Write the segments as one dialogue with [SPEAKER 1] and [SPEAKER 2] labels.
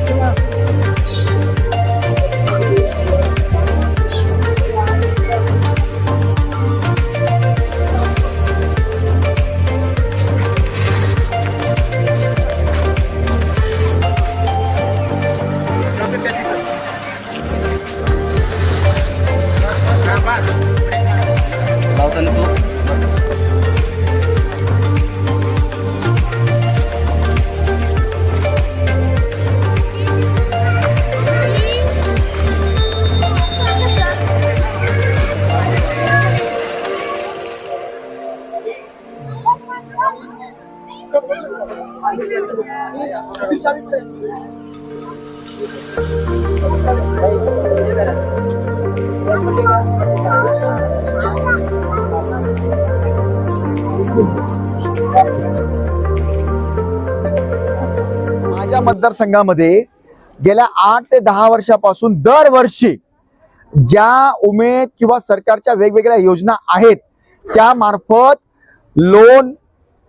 [SPEAKER 1] बाबा
[SPEAKER 2] माझ्या मतदारसंघामध्ये गेल्या आठ ते दहा वर्षापासून दरवर्षी ज्या उमेद किंवा सरकारच्या वेगवेगळ्या योजना आहेत त्या मार्फत लोन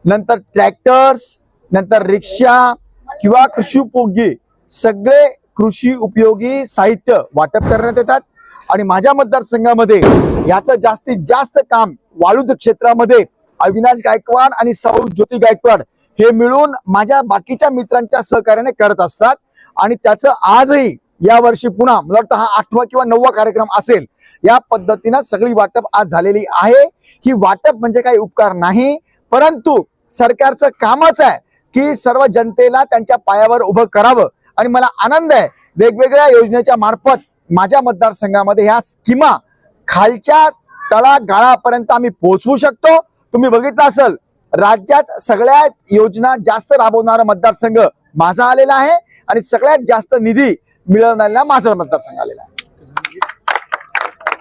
[SPEAKER 2] नंतर ट्रॅक्टर्स नंतर रिक्षा किंवा कृषी उपयोगी सगळे कृषी उपयोगी साहित्य वाटप करण्यात येतात. आणि माझ्या मतदारसंघामध्ये याचं जास्तीत जास्त काम वाळूद क्षेत्रामध्ये अविनाश गायकवाड आणि सौ ज्योती गायकवाड हे मिळून माझ्या बाकीच्या मित्रांच्या सहकार्याने करत असतात. आणि त्याचं आजही या वर्षी पुन्हा मला वाटतं हा आठवा किंवा नववा कार्यक्रम असेल. या पद्धतीनं सगळी वाटप आज झालेली आहे. ही वाटप म्हणजे काही उपकार नाही परंतु सरकारचं कामच आहे. की सर्व जनतेला त्यांच्या पायावर उभं करावं. आणि मला आनंद आहे वेगवेगळ्या योजनेच्या मार्फत माझ्या मतदारसंघामध्ये ह्या स्कीमा खालच्या तळागाळापर्यंत आम्ही पोहोचवू शकतो. तुम्ही बघितलं असेल राज्यात सगळ्यात योजना जास्त राबवणारा मतदारसंघ माझा आलेला आहे आणि सगळ्यात जास्त निधी मिळवणाऱ्या माझा मतदारसंघ आलेला आहे.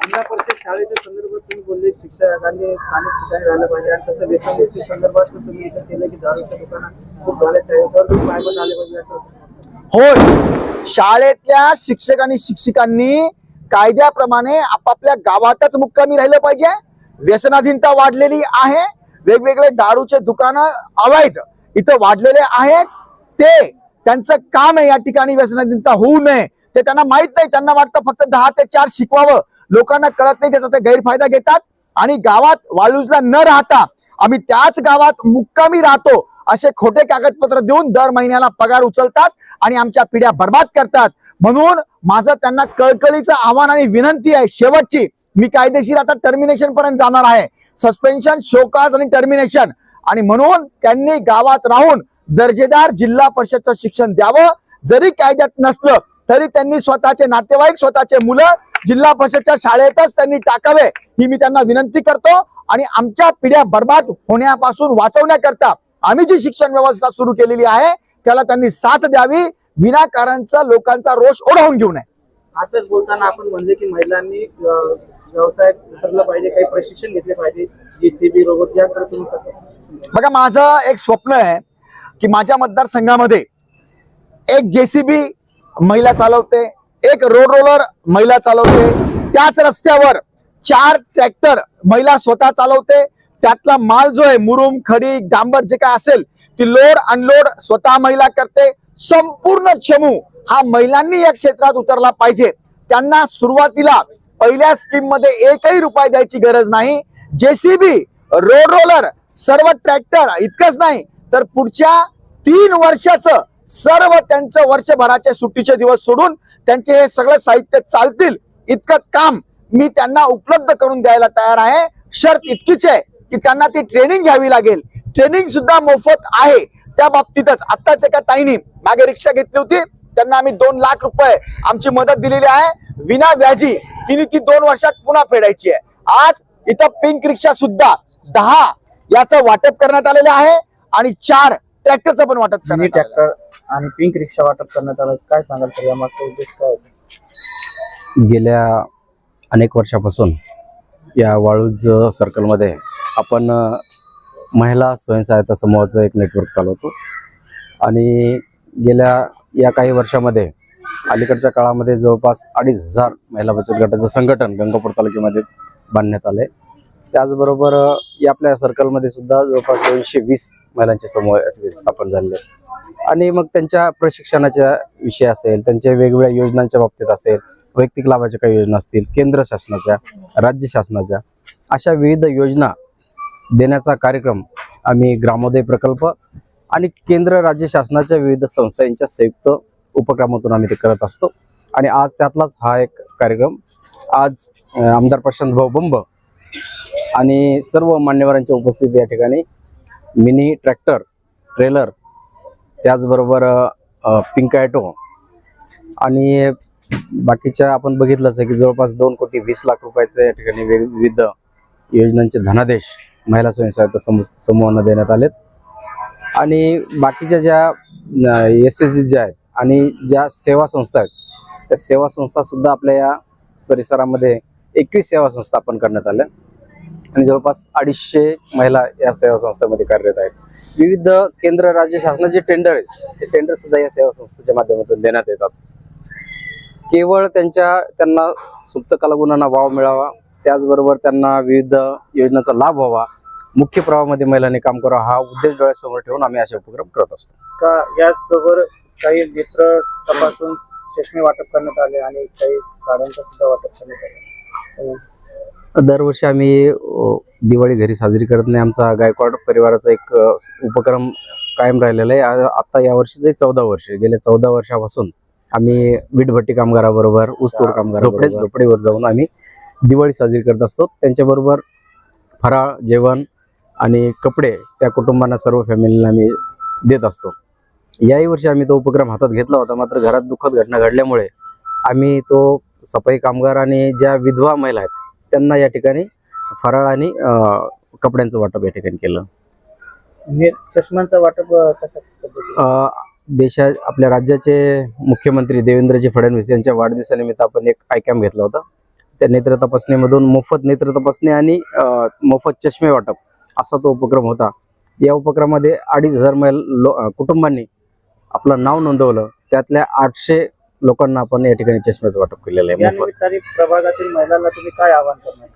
[SPEAKER 1] जिल्हा परिषद शाळेच्या संदर्भात तुम्ही बोलले की शिक्षकांनी स्थानिक ठिकाणी राहिलं पाहिजे. आणि तसं व्यसनमुक्ती संदर्भात तुम्ही इथं केलं की दारूच्या दुकानात खूप झाले त्यावर तुम्ही पायबंद आले पाहिजे असं
[SPEAKER 2] होय. शाळेतल्या शिक्षक आणि शिक्षिकांनी कायद्याप्रमाणे आपापल्या गावातच मुक्कामी राहिलं पाहिजे. व्यसनाधीनता वाढलेली आहे. वेगवेगळे दारूचे दुकानं अवैध इथं वाढलेले आहेत. ते त्यांचं काम आहे या ठिकाणी व्यसनाधीनता होऊ नये. ते त्यांना माहीत नाही. त्यांना वाटतं फक्त दहा ते चार शिकवावं. लोकांना कळत नाही त्याचा ते गैरफायदा घेतात आणि गावात वाळूजला न राहता आम्ही त्याच गावात मुक्कामी राहतो असे खोटे कागदपत्र देऊन दर महिन्याला पगार उचलतात आणि आमच्या पिढ्या बर्बाद करतात. म्हणून माझं त्यांना कळकळीचं आव्हान आणि विनंती आहे शेवटची. मी कायदेशीर आता टर्मिनेशन पर्यंत जाणार आहे. सस्पेन्शन शोकाज आणि टर्मिनेशन आणि म्हणून त्यांनी गावात राहून दर्जेदार जिल्हा परिषदचं शिक्षण द्यावं. जरी कायद्यात नसलं तरी त्यांनी स्वतःचे नातेवाईक स्वतःचे मुलं जिल्हा परिषदच्या शाळेतच त्यांनी टाकावे ही मी त्यांना विनंती करतो. आणि आमच्या पिढ्या बर्बाद होण्यापासून वाचवण्याकरता आम्ही जी शिक्षण व्यवस्था सुरू केलेली आहे त्याला त्यांनी साथ द्यावी. विनाकारांचा लोकांचा रोष ओढवून घेऊ नये.
[SPEAKER 1] आताच बोलताना आपण म्हणले की महिलांनी उतरलं पाहिजे काही प्रशिक्षण घेतले पाहिजे. जेसीबी रोबोट कसं
[SPEAKER 2] बघा माझं एक स्वप्न आहे की माझ्या मतदारसंघामध्ये एक जेसीबी महिला चालवते एक रोड रोलर महिला चालवते. त्याच रस्त्यावर चार ट्रॅक्टर महिला स्वतः चालवते. त्यातला माल जो आहे मुरुम खडी डांबर जे काय असेल ती लोड अनलोड स्वतः महिला करते. संपूर्ण चमू हा महिलांनी या क्षेत्रात उतरला पाहिजे. त्यांना सुरुवातीला पहिल्या स्कीममध्ये एकही रुपये द्यायची गरज नाही. जेसीबी रोड रोलर सर्व ट्रॅक्टर इतकंच नाही तर पुढच्या तीन वर्षाचं सर्व त्यांचं वर्षभराचे सुट्टीचे दिवस सोडून त्यांचे हे सगळं साहित्य चालतील इतकं काम मी त्यांना उपलब्ध करून द्यायला तयार आहे. शर्त इतकीच आहे की त्यांना ती ट्रेनिंग घ्यावी लागेल. ट्रेनिंग सुद्धा मोफत आहे. त्या बाबतीतच आत्ताच एका ताईने मागे रिक्षा घेतली होती. त्यांना आम्ही दोन लाख रुपये आमची मदत दिलेली आहे. विना व्याजी तिने ती दोन वर्षात पुन्हा फेडायची आहे. आज इथं पिंक रिक्षा सुद्धा दहा याचं वाटप करण्यात आलेलं आहे. आणि चार ट्रॅक्टरचं पण वाटप
[SPEAKER 1] मिनी
[SPEAKER 2] करण्यात आलेलं आहे.
[SPEAKER 1] ट्रॅक्टर आणि पिंक रिक्षा वाटप करण्यात आलं काय सांगाल तर यामागचा उद्देश काय होता?
[SPEAKER 3] गेल्या अनेक वर्षापासून या वाळूज सर्कलमध्ये आपण अ, महिला स्वयंसहायता समूहाचं एक नेटवर्क चालवतो आणि गेल्या या काही वर्षामध्ये अलीकडच्या काळामध्ये जवळपास अडीच हजार महिला बचत गटाचं संघटन गंगापूर तालुक्यामध्ये बांधण्यात आले त्याचबरोबर या आपल्या सर्कलमध्ये सुद्धा जवळपास दोनशे वीस महिलांचे समूह स्थापन झालेले आहेत आणि मग त्यांच्या प्रशिक्षणाच्या विषय असेल त्यांच्या वेगवेगळ्या योजनांच्या बाबतीत असेल वैयक्तिक लाभाच्या काही योजना असतील केंद्र शासनाच्या राज्य शासनाच्या अशा विविध योजना देण्याचा कार्यक्रम आम्ही ग्रामोदय प्रकल्प आणि केंद्र राज्य शासनाच्या विविध संस्था यांच्या संयुक्त उपक्रमातून आम्ही ते करत असतो. आणि आज त्यातलाच हा एक कार्यक्रम. आज आमदार प्रशांत भाऊ बंब आणि सर्व मान्यवरांच्या उपस्थिती या ठिकाणी. मिनी ट्रॅक्टर ट्रेलर त्याचबरोबर अ, ॲटो आणि बाकीच्या आपण बघितलंच आहे की जवळपास दोन कोटी वीस लाख रुपयाचे या ठिकाणी विविध योजनांचे धनादेश महिला स्वयंसहायता समूह समूहांना देण्यात आलेत. आणि बाकीच्या ज्या एस एस ज्या आहेत आणि ज्या सेवा संस्था आहेत त्या सेवा संस्था सुद्धा आपल्या या परिसरामध्ये एकवीस सेवा संस्था आपण करण्यात आल्या. आणि जवळपास अडीचशे महिला या सेवा संस्थेमध्ये कार्यरत आहेत. विविध केंद्र राज्य शासनाचे टेंडर आहेत ते टेंडर सुद्धा या सेवा संस्थेच्या माध्यमातून देण्यात येतात. केवळ त्यांच्या त्यांना सुप्त कलागुणांना वाव मिळावा त्याचबरोबर त्यांना विविध योजनांचा लाभ व्हावा मुख्य प्रवाहामध्ये महिलांनी काम करावं हा उद्देश डोळ्यासमोर ठेवून आम्ही असे उपक्रम करत असतो.
[SPEAKER 1] का याचबरोबर काही नेत्र तपासून चष्मे वाटप करण्यात आले आणि काही साड्यांचं सुद्धा वाटप करण्यात आले.
[SPEAKER 3] दरवर्षी आम्ही दिवाळी घरी साजरी करत नाही. आमचा गायकवाड परिवाराचा एक उपक्रम कायम राहिलेला आहे. आ- आता या वर्षीचे चौदा वर्ष गेल्या चौदा वर्षापासून आम्ही वीटभट्टी कामगाराबरोबर ऊसतोड कामगार झोपडीवर जाऊन आम्ही दिवाळी साजरी करत असतो. त्यांच्याबरोबर फराळ जेवण आणि कपडे त्या कुटुंबांना सर्व फॅमिलीला आम्ही देत असतो. याही वर्षी आम्ही तो उपक्रम हातात घेतला होता. मात्र घरात दुःखद घटना घडल्यामुळे आम्ही तो सफाई कामगार आणि ज्या विधवा महिला आहेत त्यांना या ठिकाणी फराळ आणि कपड्यांचं वाटप या ठिकाणी केलं.
[SPEAKER 1] चष्म्यांचं वाटप कशा
[SPEAKER 3] देशा आपल्या राज्याचे मुख्यमंत्री देवेंद्रजी फडणवीस यांच्या वाढदिवसानिमित्त आपण एक आय कॅम्प घेतला होता. त्या नेत्र तपासणीमधून मोफत नेत्र तपासणी आणि मोफत चष्मे वाटप असा तो उपक्रम होता. या उपक्रमामध्ये अडीच हजार मैल कुटुंबांनी आपलं नाव नोंदवलं. त्यातल्या आठशे लोकांना आपण या ठिकाणी चष्म्याचं वाटप केलेलं आहे.
[SPEAKER 1] या
[SPEAKER 3] मोफत
[SPEAKER 1] निमित्ताने प्रभागातील महिलांना तुम्ही काय आवाहन करणार?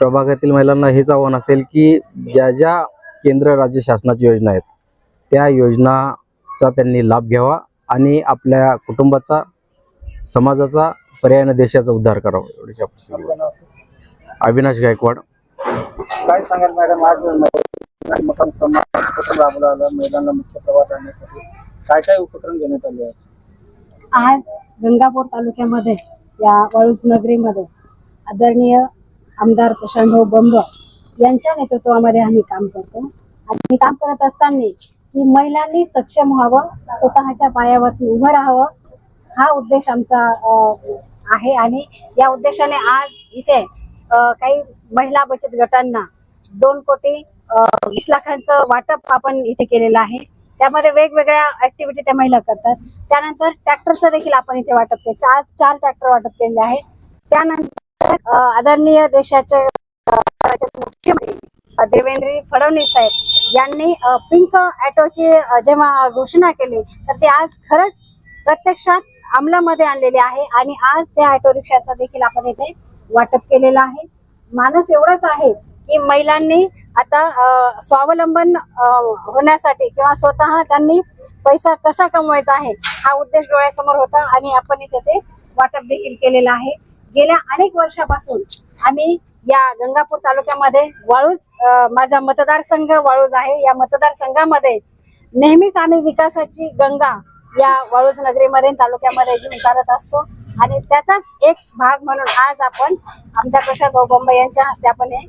[SPEAKER 3] प्रभागातील महिलांना हेच आव्हान असेल की ज्या ज्या केंद्र राज्य शासनाच्या योजना आहेत त्या योजनाचा त्यांनी लाभ घ्यावा आणि आपल्या कुटुंबाचा समाजाचा पर्यायाने देशाचा उद्धार करावा. एवढीच आपली
[SPEAKER 1] आपलं नाव?
[SPEAKER 3] अविनाश गायकवाड.
[SPEAKER 1] काय सांगाल मॅडम? आज महिला मकान सन्मान उपक्रम राबवला आला महिलांना मुख्य प्रवाह आणण्यासाठी. काय काय उपक्रम घेण्यात आले आहेत
[SPEAKER 4] आज गंगापूर तालुक्यामध्ये या वाळूज नगरीमध्ये आदरणीय आमदार प्रशांतभाऊ बंब यांच्या नेतृत्वामध्ये आम्ही काम करतो. आणि काम करत असताना की महिलांनी सक्षम व्हावं स्वतःच्या पायावरती उभं राहावं हा उद्देश आमचा आहे. आणि या उद्देशाने आज इथे काही महिला बचत गटांना दोन कोटी अं, वीस लाखांचं वाटप आपण इथे केलेलं आहे. त्यामध्ये वेगवेगळ्या ऍक्टिव्हिटी त्या महिला करतात. त्यानंतर ट्रॅक्टरचं देखील आपण इथे वाटप केलं. चार चार ट्रॅक्टर वाटप केलेले आहे त्यानंतर आदरणीय देशाचे मुख्यमंत्री देवेंद्र फडणवीस साहेब यांनी पिंक ॲटोची जेव्हा घोषणा केली तर ते आज खरंच प्रत्यक्षात अंमलामध्ये आणलेले आहे आणि आज त्या ऑटो रिक्षाचा देखील आपण इथे वाटप केलेलं आहे. मानस एवढाच आहे की महिलांनी आता स्वावलंबन होण्यासाठी किंवा स्वतः त्यांनी पैसा कसा कमवायचा आहे हा उद्देश डोळ्यासमोर होता आणि आपण इथे ते वाटप देखील केलेलं आहे. गेल्या अनेक वर्षापासून आम्ही या गंगापूर तालुक्यामध्ये वाळूज माझा मतदारसंघ वाळूज आहे. या मतदारसंघामध्ये नेहमीच आम्ही विकासाची गंगा या वाळूज नगरीमध्ये तालुक्यामध्ये घेऊन चालत असतो. आणि त्याचाच एक भाग म्हणून आज आपण आमदार प्रशांत बंब यांच्या हस्ते आपण हे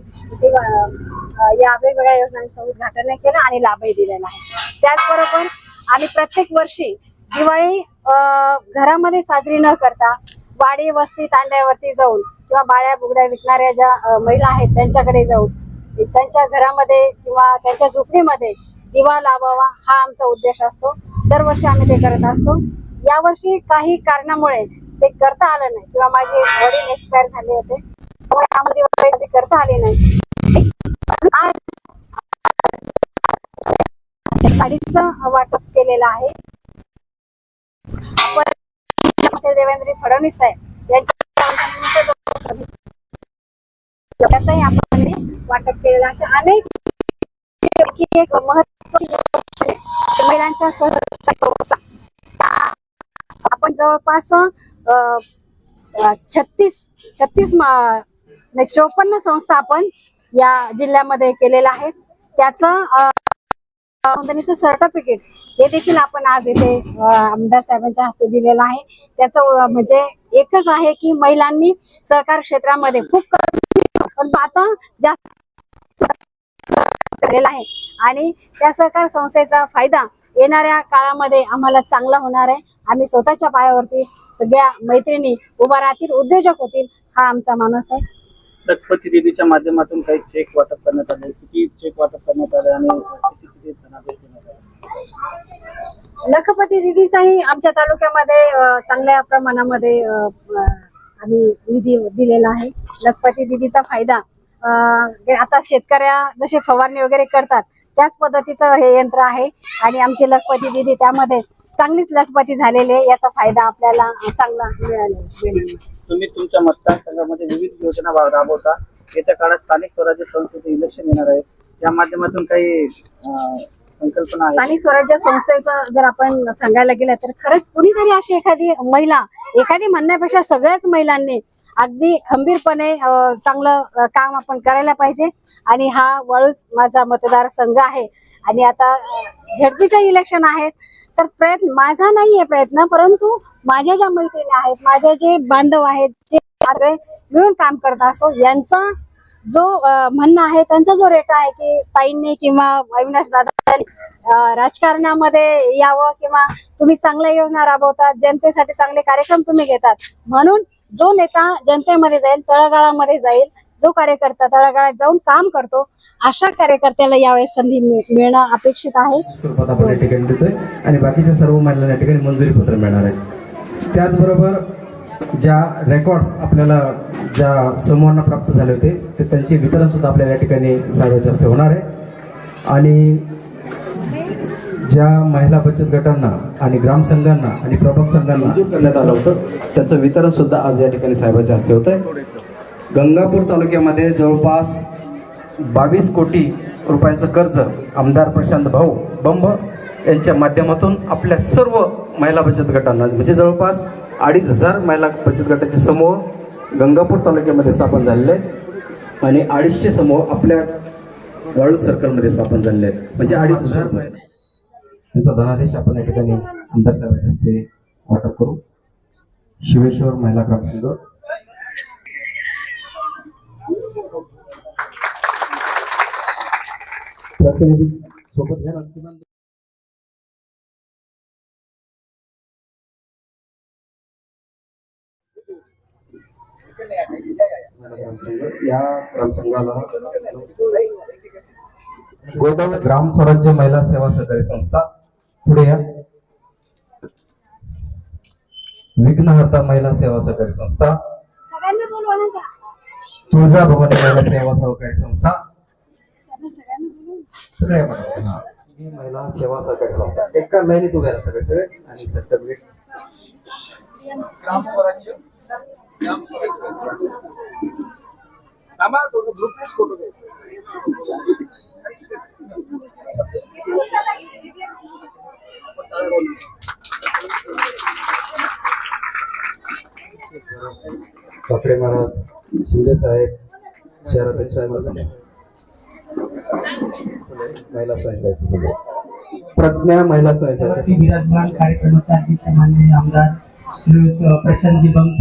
[SPEAKER 4] या वेगवेगळ्या योजनांचं उद्घाटन केलं आणि लाभही दिलेला आहे. त्याचबरोबर आम्ही प्रत्येक वर्षी दिवाळी घरामध्ये साजरी न करता वाडी वस्ती तांड्यावरती जाऊन किंवा बाळ्या बुगड्या विकणाऱ्या ज्या महिला आहेत त्यांच्याकडे जाऊन त्यांच्या घरामध्ये किंवा त्यांच्या झोपडीमध्ये दिवा लावावा हा आमचा उद्देश असतो. दरवर्षी आम्ही ते करत असतो. यावर्षी काही कारणामुळे ते करता आलं नाही किंवा माझे वडील एक्सपायर झाले होते. त्यामुळे आम्हाला दिवाळी करता आली नाही. साडीचं वाटप केलेलं आहे. आपण देवेंद्र फडणवीस साहेब यांच्या त्याचाही आपण वाटप केलेलं अशा अनेक एक महत्वाची महिलांच्या सहकारी संस्था आपण जवळपास छत्तीस छत्तीस चोपन्न संस्था आपण या जिल्ह्यामध्ये केलेलं आहे. त्याचं नोंदणीचं सर्टिफिकेट हे देखील आपण आज इथे आमदार साहेबांच्या हस्ते दिलेलं आहे. त्याचं म्हणजे एकच आहे की महिलांनी सहकार क्षेत्रामध्ये खूप कमी पण आता जास्त झालेला आहे. आणि त्या सहकार संस्थेचा फायदा येणाऱ्या काळामध्ये आम्हाला चांगला होणार आहे. आम्ही स्वतःच्या पायावरती सगळ्या मैत्रिणी उभा राहतील उद्योजक होतील हा आमचा माणूस आहे.
[SPEAKER 1] लखपती दिदीच्या माध्यमातून काही चेक वाटप करण्यात आले. किती चेक वाटप करण्यात आले आणि किती किती धनादेश देण्यात आले?
[SPEAKER 4] लखपती दिदीचाही आमच्या तालुक्यामध्ये चांगल्या प्रमाणामध्ये आम्ही निधी दिलेला आहे. लखपती दिदीचा फायदा आता शेतकऱ्या जसे फवारणी वगैरे करतात त्याच पद्धतीचं हे यंत्र आहे. आणि आमची लखपती दिदी त्यामध्ये चांगलीच लखपती झालेली आहे. याचा फायदा आपल्याला चांगला मिळेल.
[SPEAKER 1] तुम्ही तुमच्या मतदारसंघामध्ये विविध योजना राबवता. येत्या काळात स्थानिक स्वराज्य संस्थेचे इलेक्शन येणार आहे. या माध्यमातून काही संकल्पना
[SPEAKER 4] स्थानिक स्वराज्य संस्थेचं जर आपण सांगायला गेलं तर खरंच कुणीतरी अशी एखादी महिला एखादी म्हणण्यापेक्षा सगळ्याच महिलांनी अगदी खंबीरपणे चांगलं काम आपण करायला पाहिजे. आणि हा वळूच माझा मतदारसंघ आहे. आणि आता अं, झडपीच्या इलेक्शन आहेत. तर प्रयत्न माझा नाही आहे प्रयत्न परंतु माझ्या ज्या मैत्रिणी आहेत माझे जे बांधव आहेत जे मिळून काम करत असो यांचा जो म्हणणं आहे त्यांचा जो रेटा आहे की ताईंनी किंवा अविनाश दादा राजकारणामध्ये यावं किंवा तुम्ही चांगल्या योजना राबवतात जनतेसाठी चांगले कार्यक्रम तुम्ही घेतात. म्हणून जो नेता जनतेमध्ये जाईल तळागाळामध्ये जाईल जो कार्यकर्ता तळागाळात जाऊन काम करतो अशा कार्यकर्त्याला यावेळेस संधी मिळ- मिळणं अपेक्षित आहे.
[SPEAKER 3] स्वरूपात आपण या ठिकाणी देतोय आणि बाकीच्या सर्व महिलांना या ठिकाणी मंजुरी पत्र मिळणार आहे. त्याचबरोबर ज्या रेकॉर्ड्स आपल्याला ज्या समूहांना प्राप्त झाले होते ते त्यांचे वितरण सुद्धा आपल्याला या ठिकाणी साहेबांच्या हस्ते होणार आहे. आणि ज्या महिला बचत गटांना आणि ग्रामसंघांना आणि प्रभाग संघांना मंजूर करण्यात आलं होतं त्याचं वितरण सुद्धा आज या ठिकाणी साहेबाच्या हस्ते होत आहे गंगापूर तालुक्यामध्ये जवळपास बावीस कोटी रुपयांचं कर्ज आमदार प्रशांत भाऊ बंब यांच्या माध्यमातून आपल्या सर्व महिला बचत गटांना म्हणजे जवळपास अडीच हजार महिला बचत गटाचे समूह गंगापूर तालुक्यामध्ये स्थापन झालेले आहेत. आणि अडीचशे समूह आपल्या वाळू सर्कलमध्ये स्थापन झालेले आहेत. म्हणजे अडीच हजार महिला. त्यांचा धनादेश आपण या ठिकाणी आमदार साहेबांच्या हस्ते वाटप करू. शिवेश्वर महिला ग्रामसंघ प्रतिनिधी सोबत घ्या ना या ग्रामसंघाला गोदावरी ग्राम स्वराज्य महिला सेवा सहकारी संस्था पुढे या. विघ्नहर्ता महिला सेवा सहकारी संस्था. तुळजा भवानी महिला सेवा सहकारी संस्था. सगळ्या महिला. ही. महिला सेवा सहकारी संस्था. एका लाईनीत उभ्या सगळे सगळे. आणि सर्टिफिकेट ठाकरे महाराज शिंदे साहेब शहराध्यक्ष साहेब महिला स्वयंसेवक प्रज्ञा महिला स्वयंसेवक
[SPEAKER 5] विराजमान कार्यक्रमाचे अध्यक्ष माननीय आमदार श्रीयुत प्रशांतजी बंग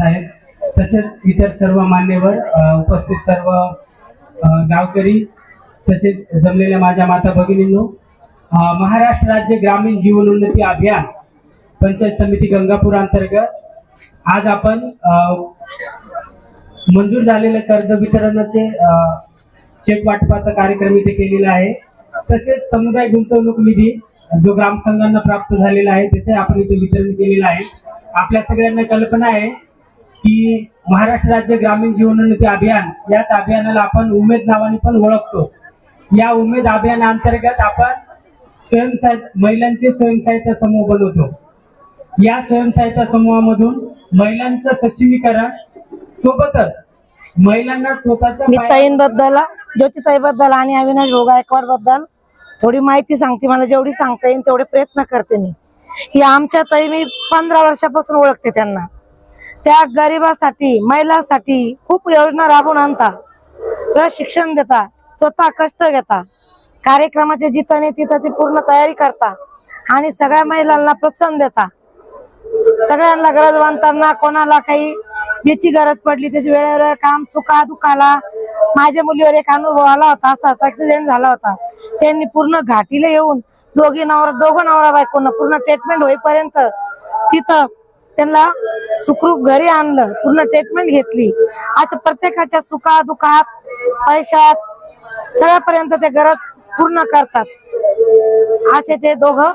[SPEAKER 5] तसेच इतर सर्व मान्यवर उपस्थित सर्व गावकरी तसेच जमलेल्या माझ्या माता भगिनींनो महाराष्ट्र राज्य ग्रामीण जीवनोन्नती अभियान पंचायत समिती गंगापूर अंतर्गत आज आपण मंजूर झालेले कर्ज वितरणाचे चेक वाटपाचा कार्यक्रम इथे केलेला आहे. तसेच समुदाय गुंतवणूक निधी जो ग्रामसंघांना प्राप्त झालेला आहे त्याचे आपण इथे वितरण केलेलं आहे. आपल्या सगळ्यांना कल्पना आहे की महाराष्ट्र राज्य ग्रामीण जीवनोन्नती अभियान याच अभियानाला आपण उमेद नावाने पण ओळखतो. या उमेद अभियानाअंतर्गत आपण स्वयंसहायता महिलांचे स्वयंसहायता समूह बनवतो या स्वयंसहायता समूहामधून महिलांचं सक्षमीकरण सोबतच महिलांना स्वतःच्या
[SPEAKER 6] ताईंबद्दल ज्योतिताई बद्दल आणि अविनाश भाऊ गायकवाडबद्दल थोडी माहिती सांगते. मला जेवढी सांगता येईल तेवढे प्रयत्न करते मी. ही आमच्या ताई मी पंधरा वर्षापासून ओळखते त्यांना. त्या गरिबासाठी महिलांसाठी खूप योजना राबवून आणता. प्रशिक्षण देता. स्वतः कष्ट घेता. कार्यक्रमाचे जिथं तिथं ती पूर्ण तयारी करता. आणि सगळ्या महिलांना प्रोत्साहन देता. सगळ्यांना गरजवंतांना कोणाला काही ज्याची गरज पडली त्याची वेळेवर काम सुखा दुखाला माझ्या मुलीवर एक अनुभव आला होता असाच ऍक्सिडेंट झाला होता. त्यांनी पूर्ण घाटीला येऊन दोघी नवरा दोघं नवरा बायकोनं पूर्ण ट्रीटमेंट होईपर्यंत तिथं त्यांना सुखरूप घरी आणलं पूर्ण ट्रीटमेंट घेतली. आज प्रत्येकाच्या सुखा दुखात पैशात सगळ्यापर्यंत ते गरज पूर्ण करतात. असे ते दोघं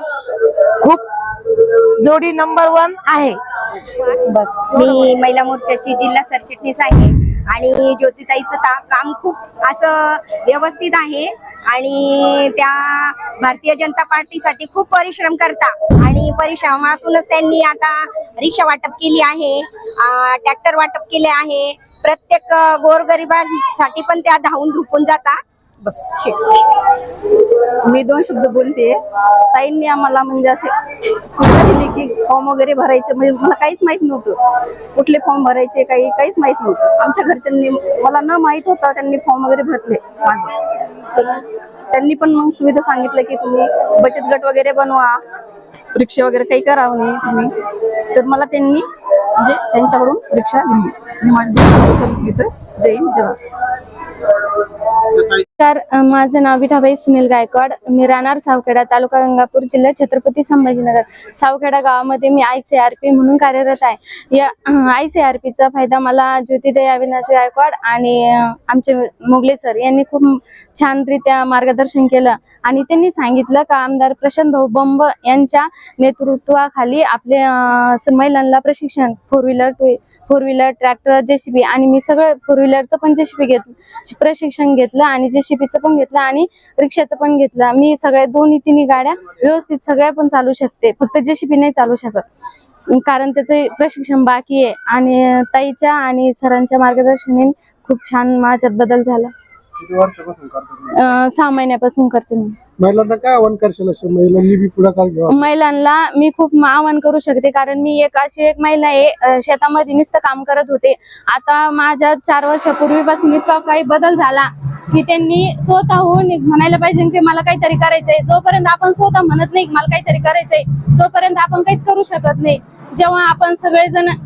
[SPEAKER 6] खूप जोडी नंबर वन आहे. बस.
[SPEAKER 7] मी महिला मोर्चाची जिल्हा सरचिटणीस आहे आणि ज्योतिताईचं काम खूप असं व्यवस्थित आहे आणि त्या भारतीय जनता पार्टीसाठी खूप परिश्रम करता आणि परिश्रमातूनच त्यांनी आता रिक्षा वाटप केली आहे ट्रॅक्टर वाटप केले आहे. प्रत्येक गोरगरिबांसाठी पण त्या धावून धुपून जाता. बस ठीक.
[SPEAKER 8] मी दोन शब्द बोलते. ताईंनी आम्हाला म्हणजे असे सुविधा दिली की फॉर्म वगैरे भरायचे म्हणजे मला काहीच माहीत नव्हतं. कुठले फॉर्म भरायचे काही काहीच माहीत नव्हतं. आमच्या घरच्यांनी मला न माहीत होता त्यांनी फॉर्म वगैरे भरले त्यांनी पण मग सुविधा सांगितलं की तुम्ही बचत गट वगैरे बनवा रिक्षा वगैरे काही करावं नाही तुम्ही. तर मला त्यांनी म्हणजे त्यांच्याकडून रिक्षा दिली. आणि माझी जय हिंद जय
[SPEAKER 9] नमस्कार माझं नाव विठाबाई सुनील गायकवाड. मी राहणार सावखेडा तालुका गंगापूर जिल्हा छत्रपती संभाजीनगर. सावखेडा गावामध्ये मी आय सी आर पी म्हणून कार्यरत आहे. या आय सी आर पीचा फायदा मला ज्योतिदय अविनाश गायकवाड आणि आमचे मोगले सर यांनी खूप छानरित्या मार्गदर्शन केलं. आणि त्यांनी सांगितलं का आमदार प्रशांत भाऊ बंब यांच्या नेतृत्वाखाली आपले महिलांना प्रशिक्षण four wheeler two four wheeler tractor JCB आणि मी सगळं फोर व्हीलरचं पण जेसीबी घेतलं प्रशिक्षण घेतलं आणि जेसीबीचं पण घेतलं आणि रिक्षाचं पण घेतलं. मी सगळ्या दोन्ही तिन्ही गाड्या व्यवस्थित सगळ्या पण चालू शकते. फक्त जेसीबी नाही चालू शकत. कारण त्याचं प्रशिक्षण बाकी आहे. आणि ताईच्या आणि सरांच्या मार्गदर्शनाने खूप छान माझ्यात बदल झाला. अं, सहा महिन्यापासून करते मी.
[SPEAKER 10] महिलांना काय आव्हान करशील असं महिलांनी बी पुढाकार घ्यावा?
[SPEAKER 9] महिलांना मी खूप आवाहन करू शकते कारण मी एक अशी एक महिला आहे अं, शेतामध्ये नुसतं काम करत होते. आता माझ्या चार वर्षापूर्वीपासून इतका काही बदल झाला की त्यांनी स्वतःहून म्हणायला पाहिजे की मला काहीतरी करायचंय. जोपर्यंत आपण स्वतः म्हणत नाही की मला काहीतरी करायचंय तोपर्यंत आपण काहीच करू शकत नाही. जेव्हा आपण सगळेजण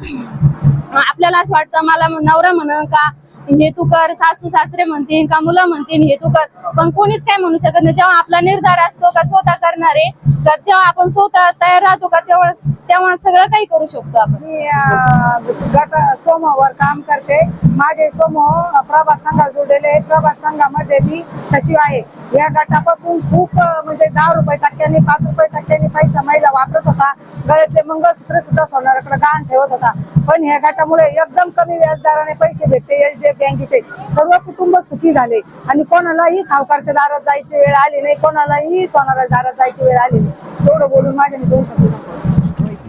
[SPEAKER 9] आपल्याला असं वाटतं मला नवरा म्हण का हे तू कर सासू सासरे म्हणतील का मुलं म्हणतील हे तू कर. पण कोणीच काय म्हणू शकत नाही. जेव्हा आपला निर्धार असतो का स्वतः करणारे तर जेव्हा आपण स्वतः तयार राहतो का तेव्हा तेव्हा सगळं काही करू शकतो आपण.
[SPEAKER 6] मी अं, गट समूहावर काम करते. माझे समूह प्रभास संघाला जोडलेले आहे. संघामध्ये मी सचिव आहे. या गटापासून खूप अं, म्हणजे दहा रुपये टक्क्यांनी पाच रुपये टक्क्यांनी पैसा महिला वापरत होता. गळ्यातले मंगळसूत्र सुद्धा सोनाराकडे गहाण ठेवत होता. पण ह्या गटामुळे एकदम कमी व्याजदराने पैसे भेटते एच डी एफ बँकेचे सर्व कुटुंब सुखी झाले. आणि कोणालाही सावकारच्या दारात जायची वेळ आली नाही. कोणालाही सोनाराच्या दारात जायची वेळ आली नाही. एवढं बोलून माझ्या मी दोन शब्द